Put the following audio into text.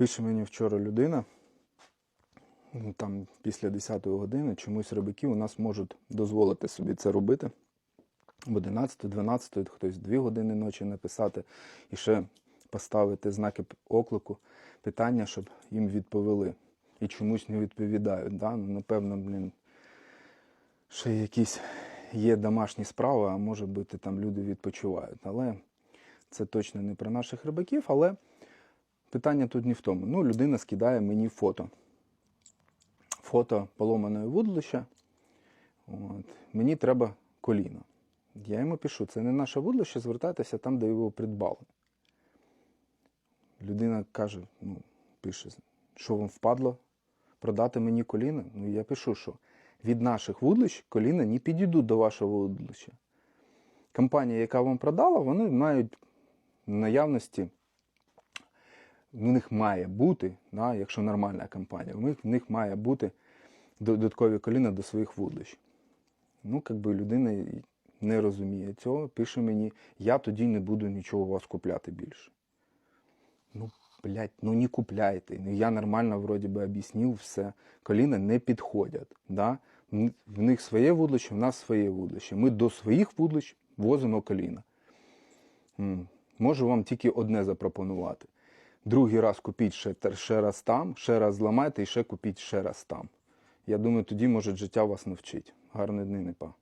Пише мені вчора людина, ну, там після 10 години чомусь рибаки у нас можуть дозволити собі це робити. В 11, 12, хтось 2 години ночі написати і ще поставити знаки оклику, питання, щоб їм відповіли. І чомусь не відповідають. Да? Ну, напевно, блін, ще якісь є домашні справи, а може бути там люди відпочивають. Але це точно не про наших рибаків. Але питання тут не в тому. Ну, людина скидає мені фото. Фото поломаної вудлища. От. Мені треба коліно. Я йому пишу, це не наше вудлище, звертайтеся там, де його придбали. Людина каже, ну, пише, що вам впадло продати мені коліна? Ну, я пишу, що від наших вудлищ коліна не підійдуть до вашого вудлища. Компанія, яка вам продала, вони мають наявності, в них має бути, да, якщо нормальна компанія, в них, в них має бути додаткові коліна до своїх вудлищ. Ну, як би людина не розуміє цього, пише мені, я тоді не буду нічого у вас купляти більше. Ну, блядь, ну не купляйте. Ну, я нормально вроді би об'яснив все. Коліна не підходять. Да? В них своє вудлище, в нас своє вудлище. Ми до своїх вудлищ возимо коліна. Можу вам тільки одне запропонувати. Другий раз купіть ще, ще раз там, ще раз зламайте і ще купіть ще раз там. Я думаю, тоді, може, життя вас навчить. Гарної дни, не па.